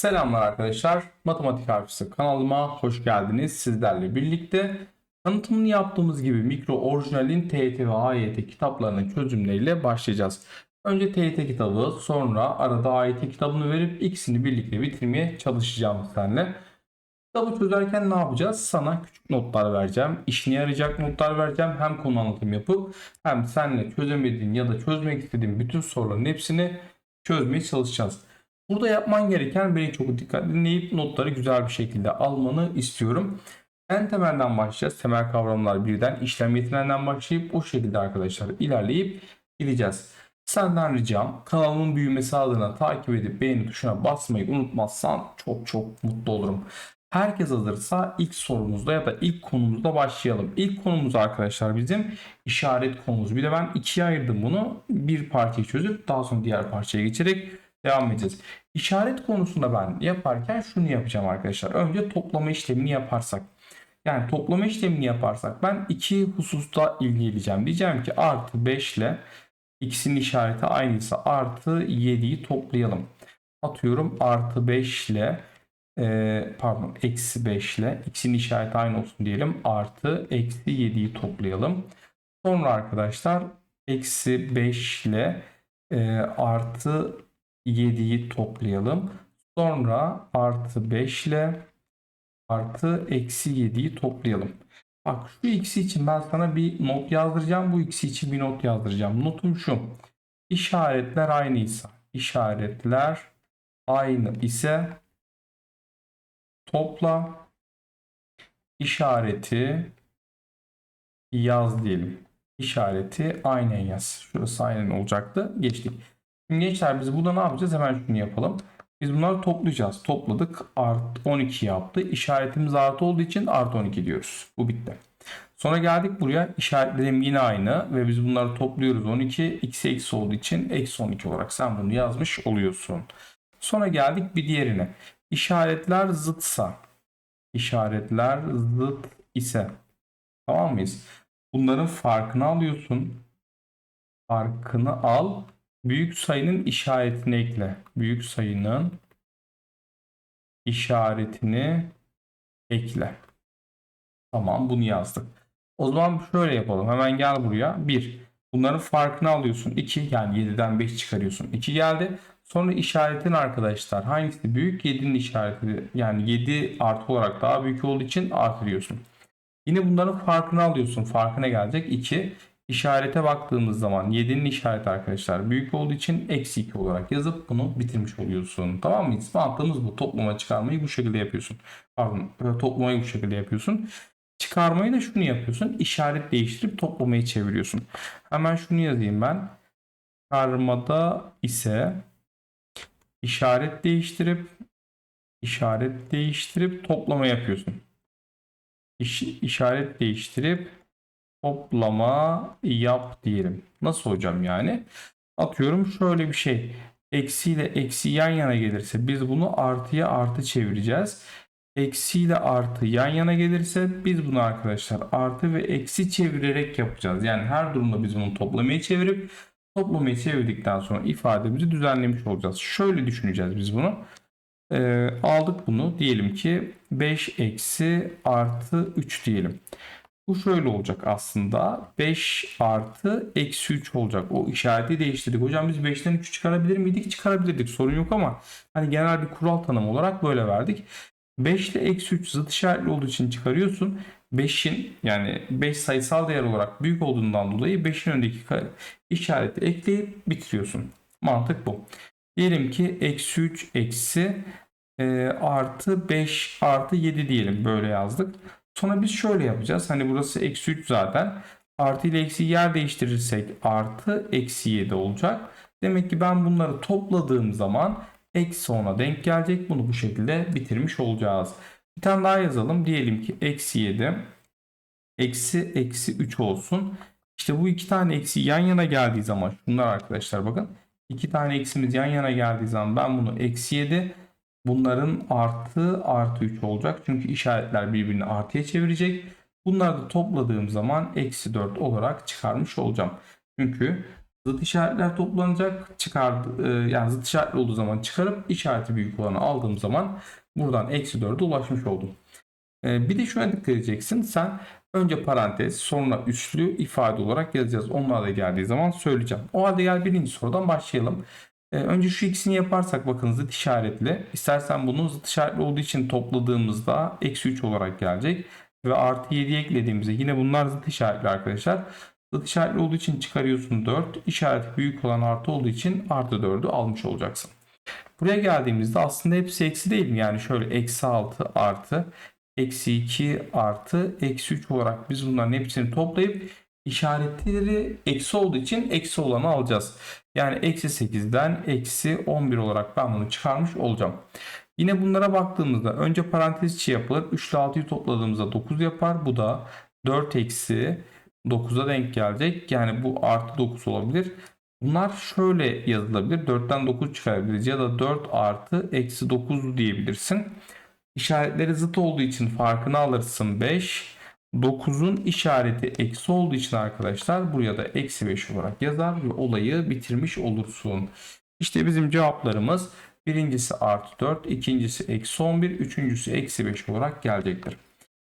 Selamlar arkadaşlar. Matematik Harfisi kanalıma hoş geldiniz. Sizlerle birlikte tanıtımını yaptığımız gibi mikro orijinalin TYT ve AYT kitaplarının çözümleriyle başlayacağız. Önce TYT kitabı sonra arada AYT kitabını verip ikisini birlikte bitirmeye çalışacağım seninle. Kitabı çözerken ne yapacağız? Sana küçük notlar vereceğim. İşine yarayacak notlar vereceğim. Hem konu anlatım yapıp hem seninle çözemediğin ya da çözmek istediğin bütün soruların hepsini çözmeye çalışacağız. Burada yapman gereken beni çok dikkat dinleyip notları güzel bir şekilde almanı istiyorum. En temelden başlayacağız. Temel kavramlar birden işlem yetinenden başlayıp o şekilde arkadaşlar ilerleyip gideceğiz. Senden ricam kanalımın büyümesi adına takip edip beğeni tuşuna basmayı unutmazsan çok çok mutlu olurum. Herkes hazırsa ilk sorumuzda ya da ilk konumuzda başlayalım. İlk konumuz arkadaşlar bizim işaret konumuz. Bir de ben ikiye ayırdım bunu. Bir parçayı çözüp daha sonra diğer parçaya geçerek devam edeceğiz. İşaret konusunda ben yaparken şunu yapacağım arkadaşlar. Önce toplama işlemini yaparsak. Yani toplama işlemini yaparsak ben iki hususta ilgileneceğim. Diyeceğim ki artı 5 ile ikisinin işareti aynıysa artı 7'yi toplayalım. Atıyorum artı 5 ile e, pardon eksi 5 ile ikisinin işareti aynı olsun diyelim. Artı eksi 7'yi toplayalım. Sonra arkadaşlar eksi 5 ile e, artı 7'yi toplayalım. Sonra artı 5 ile artı eksi 7'yi toplayalım. Bak şu ikisi için ben sana bir not yazdıracağım. Bu ikisi için bir not yazdıracağım. Notum şu. İşaretler aynıysa, işaretler aynı ise topla işareti yaz diyelim. İşareti aynen yaz. Şurası aynen olacaktı. Geçtik. Şimdi gençler biz burada ne yapacağız? Hemen şunu yapalım. Biz bunları toplayacağız. Topladık. Art 12 yaptı. İşaretimiz artı olduğu için artı 12 diyoruz. Bu bitti. Sonra geldik buraya. İşaretlerim yine aynı ve biz bunları topluyoruz. 12 x eksi olduğu için eksi 12 olarak sen bunu yazmış oluyorsun. Sonra geldik bir diğerine. İşaretler zıtsa. İşaretler zıt ise. Tamam mıyız? Bunların farkını alıyorsun. Farkını al. Büyük sayının işaretini ekle. Büyük sayının işaretini ekle. Tamam bunu yazdık. O zaman şöyle yapalım. Hemen gel buraya. 1. Bunların farkını alıyorsun. 2 yani 7'den 5 çıkarıyorsun. 2 geldi. Sonra işaretin arkadaşlar hangisi büyük? 7'nin işareti yani 7 artı olarak daha büyük olduğu için artırıyorsun. Yine bunların farkını alıyorsun. Farkına gelecek 2. İşarete baktığımız zaman 7'nin işareti arkadaşlar büyük olduğu için eksi 2 olarak yazıp bunu bitirmiş oluyorsun. Tamam mı? Mantığımız bu. Toplama çıkarmayı bu şekilde yapıyorsun. Pardon toplamayı bu şekilde yapıyorsun. Çıkarmayı da şunu yapıyorsun. İşaret değiştirip toplamayı çeviriyorsun. Hemen şunu yazayım ben. Çıkarmada ise işaret değiştirip işaret değiştirip toplama yapıyorsun. İş, işaret değiştirip toplama yap diyelim. Nasıl hocam yani? Atıyorum şöyle bir şey. Eksi ile eksi yan yana gelirse biz bunu artıya artı çevireceğiz. Eksi ile artı yan yana gelirse biz bunu arkadaşlar artı ve eksi çevirerek yapacağız. Yani her durumda biz bunu toplamayı çevirip toplamayı çevirdikten sonra ifademizi düzenlemiş olacağız. Şöyle düşüneceğiz biz bunu. Ee, aldık bunu diyelim ki 5 eksi artı 3 diyelim. Bu şöyle olacak aslında. 5 artı eksi 3 olacak. O işareti değiştirdik. Hocam biz 5'ten 3 çıkarabilir miydik? Çıkarabilirdik. Sorun yok ama hani genel bir kural tanım olarak böyle verdik. 5 ile eksi 3 zıt işaretli olduğu için çıkarıyorsun. 5'in yani 5 sayısal değer olarak büyük olduğundan dolayı 5'in öndeki işareti ekleyip bitiriyorsun. Mantık bu. Diyelim ki eksi 3 eksi e, artı 5 artı 7 diyelim. Böyle yazdık. Sonra biz şöyle yapacağız. Hani burası eksi 3 zaten. Artı ile eksi yer değiştirirsek artı eksi 7 olacak. Demek ki ben bunları topladığım zaman eksi 10'a denk gelecek. Bunu bu şekilde bitirmiş olacağız. Bir tane daha yazalım. Diyelim ki eksi 7 eksi eksi 3 olsun. İşte bu iki tane eksi yan yana geldiği zaman şunlar arkadaşlar bakın. iki tane eksimiz yan yana geldiği zaman ben bunu eksi 7 bunların artı artı 3 olacak. Çünkü işaretler birbirini artıya çevirecek. Bunları da topladığım zaman eksi 4 olarak çıkarmış olacağım. Çünkü Zıt işaretler toplanacak. Çıkardı, e, yani zıt işaretli olduğu zaman çıkarıp işareti büyük olanı aldığım zaman buradan eksi 4'e ulaşmış oldum. E, bir de şuna dikkat edeceksin. Sen önce parantez sonra üslü ifade olarak yazacağız. Onlar da geldiği zaman söyleyeceğim. O halde gel birinci sorudan başlayalım. E, önce şu ikisini yaparsak bakın zıt işaretli. İstersen bunu zıt işaretli olduğu için topladığımızda eksi 3 olarak gelecek. Ve artı 7 eklediğimizde yine bunlar zıt işaretli arkadaşlar. Zıt işaretli olduğu için çıkarıyorsun 4. İşareti büyük olan artı olduğu için artı 4'ü almış olacaksın. Buraya geldiğimizde aslında hepsi eksi değil mi? Yani şöyle eksi 6 artı eksi 2 artı eksi 3 olarak biz bunların hepsini toplayıp işaretleri eksi olduğu için eksi olanı alacağız. Yani eksi 8'den eksi 11 olarak ben bunu çıkarmış olacağım. Yine bunlara baktığımızda önce parantez içi yapılır. 3 ile 6'yı topladığımızda 9 yapar. Bu da 4 eksi 9'a denk gelecek. Yani bu artı 9 olabilir. Bunlar şöyle yazılabilir. 4'ten 9 çıkarabiliriz. Ya da 4 artı eksi 9 diyebilirsin. İşaretleri zıt olduğu için farkını alırsın 5. 9'un işareti eksi olduğu için arkadaşlar buraya da eksi 5 olarak yazar ve olayı bitirmiş olursun. İşte bizim cevaplarımız birincisi artı 4, ikincisi eksi 11, üçüncüsü eksi 5 olarak gelecektir.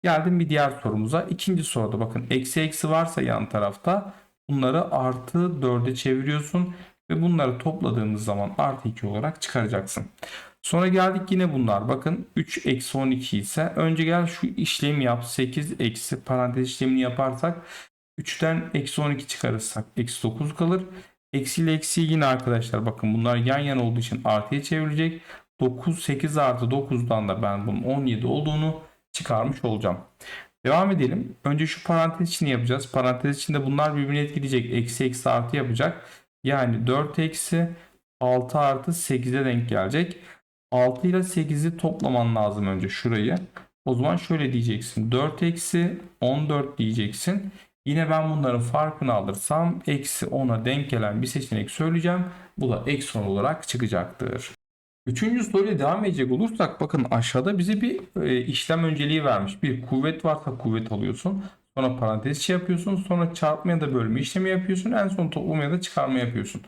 Geldim bir diğer sorumuza. İkinci soruda bakın eksi eksi varsa yan tarafta bunları artı 4'e çeviriyorsun ve bunları topladığımız zaman artı 2 olarak çıkaracaksın. Sonra geldik yine bunlar. Bakın 3 eksi 12 ise önce gel şu işlemi yap. 8 eksi parantez işlemini yaparsak 3'ten eksi 12 çıkarırsak eksi 9 kalır. Eksi ile eksi yine arkadaşlar bakın bunlar yan yana olduğu için artıya çevrilecek. 9 8 artı 9'dan da ben bunun 17 olduğunu çıkarmış olacağım. Devam edelim. Önce şu parantez içini yapacağız. Parantez içinde bunlar birbirini etkileyecek. Eksi eksi artı yapacak. Yani 4 eksi 6 artı 8'e denk gelecek. 6 ile 8'i toplaman lazım önce şurayı. O zaman şöyle diyeceksin. 4 eksi 14 diyeceksin. Yine ben bunların farkını alırsam eksi 10'a denk gelen bir seçenek söyleyeceğim. Bu da eksi 10 olarak çıkacaktır. Üçüncü soruyla devam edecek olursak bakın aşağıda bize bir e, işlem önceliği vermiş. Bir kuvvet varsa kuvvet alıyorsun. Sonra parantez içi yapıyorsun. Sonra çarpma ya da bölme işlemi yapıyorsun. En son toplama ya da çıkarma yapıyorsun.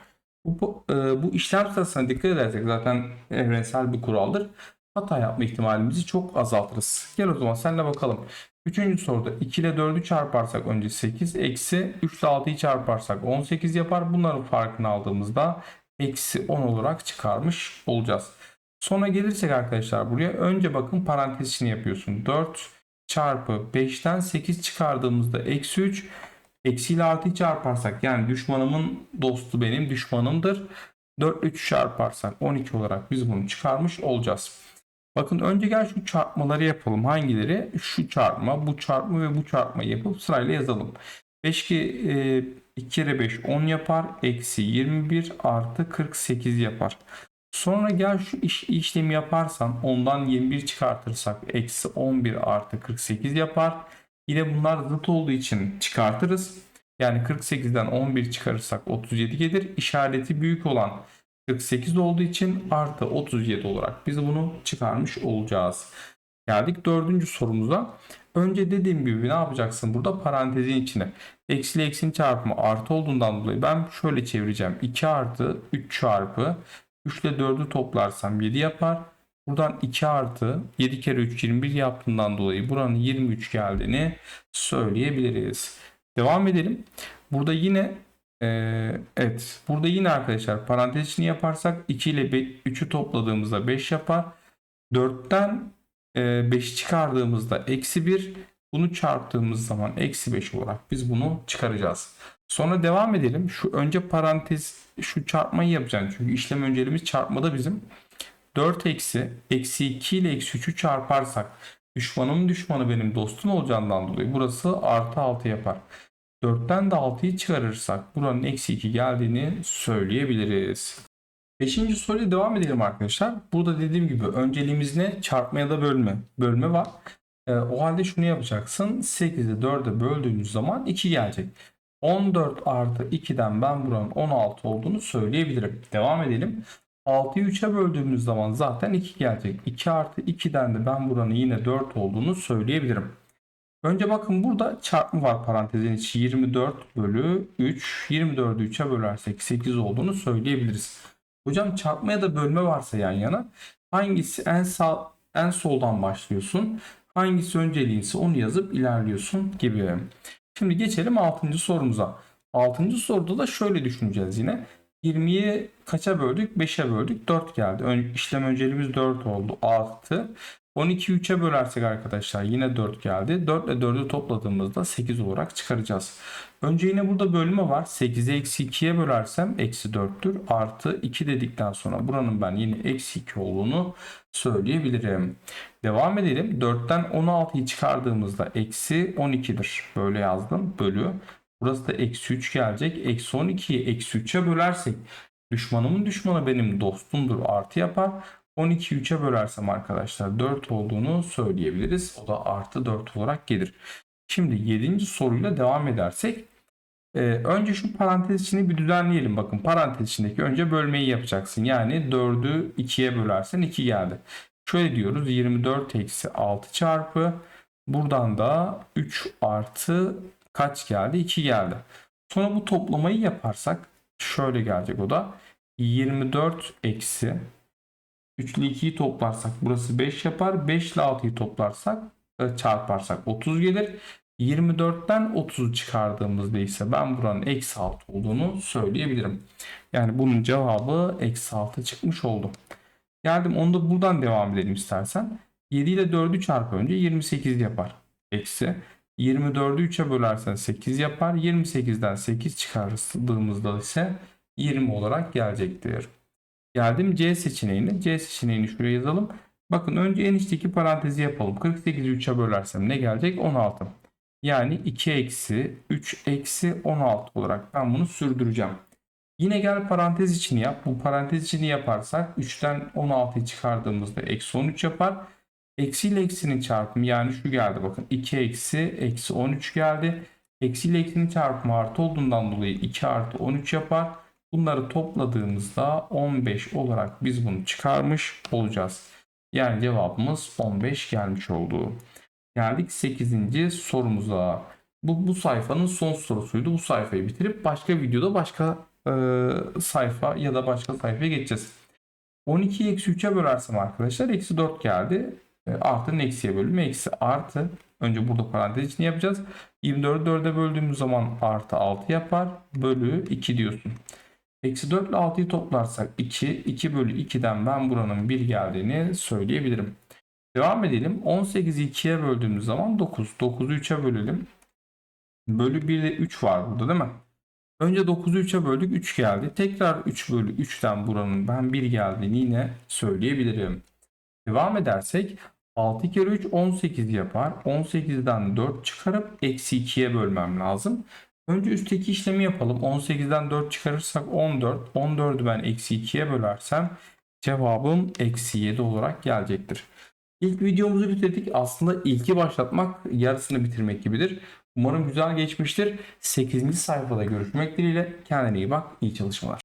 Bu, e, bu işlem sırasına dikkat edersek zaten evrensel bir kuraldır. Hata yapma ihtimalimizi çok azaltırız. Gel o zaman senle bakalım. Üçüncü soruda 2 ile 4'ü çarparsak önce 8 eksi 3 ile 6'yı çarparsak 18 yapar. Bunların farkını aldığımızda eksi 10 olarak çıkarmış olacağız. Sonra gelirsek arkadaşlar buraya önce bakın parantez içini yapıyorsun. 4 çarpı 5'ten 8 çıkardığımızda eksi 3 eksi ile 6'yı çarparsak yani düşmanımın dostu benim düşmanımdır. 4 3 çarparsak 12 olarak biz bunu çıkarmış olacağız. Bakın önce gel şu çarpmaları yapalım. Hangileri? Şu çarpma, bu çarpma ve bu çarpmayı yapıp sırayla yazalım. 5 ki e, 2 kere 5 10 yapar. Eksi 21 artı 48 yapar. Sonra gel şu iş, işlemi yaparsan ondan 21 çıkartırsak eksi 11 artı 48 yapar. Yine bunlar zıt olduğu için çıkartırız. Yani 48'den 11 çıkarırsak 37 gelir. İşareti büyük olan 48 olduğu için artı 37 olarak biz bunu çıkarmış olacağız. Geldik dördüncü sorumuza. Önce dediğim gibi ne yapacaksın burada parantezin içine. Eksi ile eksinin çarpımı artı olduğundan dolayı ben şöyle çevireceğim. 2 artı 3 çarpı 3 ile 4'ü toplarsam 7 yapar. Buradan 2 artı 7 kere 3 21 yaptığından dolayı buranın 23 geldiğini söyleyebiliriz. Devam edelim. Burada yine ee, evet. Burada yine arkadaşlar parantez içini yaparsak 2 ile 3'ü topladığımızda 5 yapar. 4'ten e, 5'i çıkardığımızda eksi 1. Bunu çarptığımız zaman eksi 5 olarak biz bunu çıkaracağız. Sonra devam edelim. Şu önce parantez şu çarpmayı yapacağım. Çünkü işlem önceliğimiz çarpmada bizim. 4 eksi eksi 2 ile eksi 3'ü çarparsak düşmanım düşmanı benim dostum olacağından dolayı burası artı 6 yapar. 4'ten de 6'yı çıkarırsak buranın eksi 2 geldiğini söyleyebiliriz. Beşinci soruya devam edelim arkadaşlar. Burada dediğim gibi önceliğimiz ne? Çarpma ya da bölme. Bölme var. E, o halde şunu yapacaksın. 8'i 4'e böldüğümüz zaman 2 gelecek. 14 artı 2'den ben buranın 16 olduğunu söyleyebilirim. Devam edelim. 6'yı 3'e böldüğümüz zaman zaten 2 gelecek. 2 artı 2'den de ben buranın yine 4 olduğunu söyleyebilirim. Önce bakın burada çarpma var parantezin içi 24 bölü 3. 24'ü 3'e bölersek 8 olduğunu söyleyebiliriz. Hocam çarpma ya da bölme varsa yan yana hangisi en sağ en soldan başlıyorsun? Hangisi önceliğinse onu yazıp ilerliyorsun gibi. Şimdi geçelim 6. sorumuza. 6. soruda da şöyle düşüneceğiz yine. 20'yi kaça böldük? 5'e böldük. 4 geldi. Ön, işlem önceliğimiz 4 oldu. Artı 12'yi 3'e bölersek arkadaşlar yine 4 geldi. 4 ile 4'ü topladığımızda 8 olarak çıkaracağız. Önce yine burada bölme var. 8'i eksi 2'ye bölersem eksi 4'tür. Artı 2 dedikten sonra buranın ben yine eksi 2 olduğunu söyleyebilirim. Devam edelim. 4'ten 16'yı çıkardığımızda eksi 12'dir. Böyle yazdım. Bölü. Burası da eksi 3 gelecek. Eksi 12'yi eksi 3'e bölersek düşmanımın düşmanı benim dostumdur. Artı yapar. 12'yi 3'e bölersem arkadaşlar 4 olduğunu söyleyebiliriz. O da artı 4 olarak gelir. Şimdi 7. soruyla devam edersek e, önce şu parantez içini bir düzenleyelim. Bakın parantez içindeki önce bölmeyi yapacaksın. Yani 4'ü 2'ye bölersen 2 geldi. Şöyle diyoruz 24 eksi 6 çarpı buradan da 3 artı kaç geldi? 2 geldi. Sonra bu toplamayı yaparsak şöyle gelecek o da 24 eksi 3 ile 2'yi toplarsak burası 5 yapar. 5 ile 6'yı toplarsak e, çarparsak 30 gelir. 24'ten 30'u çıkardığımızda ise ben buranın eksi 6 olduğunu söyleyebilirim. Yani bunun cevabı eksi 6 çıkmış oldu. Geldim onu da buradan devam edelim istersen. 7 ile 4'ü çarp önce 28 yapar. Eksi 24'ü 3'e bölersen 8 yapar. 28'den 8 çıkardığımızda ise 20 olarak gelecektir. Geldim C seçeneğine. C seçeneğini şuraya yazalım. Bakın önce en içteki parantezi yapalım. 48'i 3'e bölersem ne gelecek? 16. Yani 2 eksi 3 eksi 16 olarak ben bunu sürdüreceğim. Yine gel parantez içini yap. Bu parantez içini yaparsak 3'ten 16'yı çıkardığımızda eksi 13 yapar. Eksi ile eksinin çarpımı yani şu geldi bakın 2 eksi eksi 13 geldi. Eksi ile eksinin çarpımı artı olduğundan dolayı 2 artı 13 yapar. Bunları topladığımızda 15 olarak biz bunu çıkarmış olacağız. Yani cevabımız 15 gelmiş oldu. Geldik 8. sorumuza. Bu, bu sayfanın son sorusuydu. Bu sayfayı bitirip başka videoda başka e, sayfa ya da başka sayfaya geçeceğiz. 12'yi eksi 3'e bölersem arkadaşlar eksi 4 geldi. E, artının eksiye bölümü eksi artı. Önce burada parantez içini yapacağız. 24'ü 4'e böldüğümüz zaman artı 6 yapar. Bölü 2 diyorsun. Eksi 4 ile 6'yı toplarsak 2. 2 bölü 2'den ben buranın 1 geldiğini söyleyebilirim. Devam edelim. 18'i 2'ye böldüğümüz zaman 9. 9'u 3'e bölelim. Bölü 1'de 3 var burada değil mi? Önce 9'u 3'e böldük 3 geldi. Tekrar 3 bölü 3'ten buranın ben 1 geldiğini yine söyleyebilirim. Devam edersek 6 kere 3 18 yapar. 18'den 4 çıkarıp eksi 2'ye bölmem lazım. Önce üstteki işlemi yapalım. 18'den 4 çıkarırsak 14. 14'ü ben eksi 2'ye bölersem cevabım eksi 7 olarak gelecektir. İlk videomuzu bitirdik. Aslında ilki başlatmak yarısını bitirmek gibidir. Umarım güzel geçmiştir. 8. sayfada görüşmek dileğiyle. Kendine iyi bak. İyi çalışmalar.